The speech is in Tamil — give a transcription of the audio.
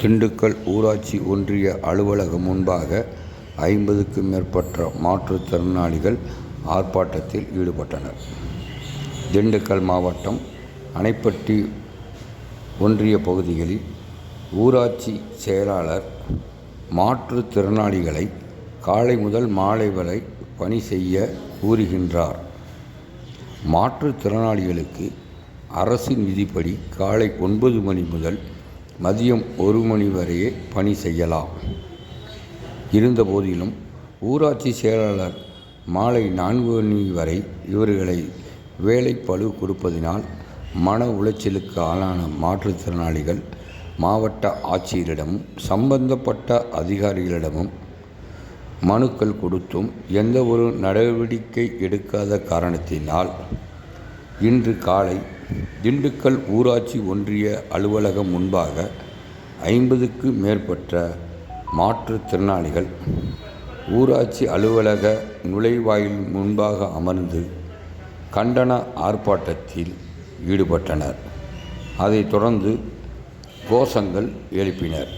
திண்டுக்கல் ஊராட்சி ஒன்றிய அலுவலகம் முன்பாக ஐம்பதுக்கும் மேற்பட்ட மாற்றுத்திறனாளிகள் ஆர்ப்பாட்டத்தில் ஈடுபட்டனர். திண்டுக்கல் மாவட்டம் அணைப்பட்டி ஒன்றிய பகுதிகளில் ஊராட்சி செயலாளர் மாற்றுத்திறனாளிகளை காலை முதல் மாலை வரை பணி செய்ய கூறுகின்றார். மாற்றுத்திறனாளிகளுக்கு அரசின் விதிப்படி காலை ஒன்பது மணி முதல் மதியம் ஒரு மணி வரையே பணி செய்யலாம். இருந்தபோதிலும் ஊராட்சி செயலாளர் மாலை நான்கு மணி வரை இவர்களை வேலை பளு கொடுப்பதினால் மன உளைச்சலுக்கு ஆளான மாற்றுத்திறனாளிகள் மாவட்ட ஆட்சியரிடமும் சம்பந்தப்பட்ட அதிகாரிகளிடமும் மனுக்கள் கொடுத்தும் எந்த ஒரு நடவடிக்கை எடுக்காத காரணத்தினால் இன்று காலை திண்டுக்கல் ஊராட்சி ஒன்றிய அலுவலகம் முன்பாக ஐம்பதுக்கு மேற்பட்ட மாற்றுத்திறனாளிகள் ஊராட்சி அலுவலக நுழைவாயில் முன்பாக அமர்ந்து கண்டன ஆர்ப்பாட்டத்தில் ஈடுபட்டனர். அதைத் தொடர்ந்து கோஷங்கள் எழுப்பினர்.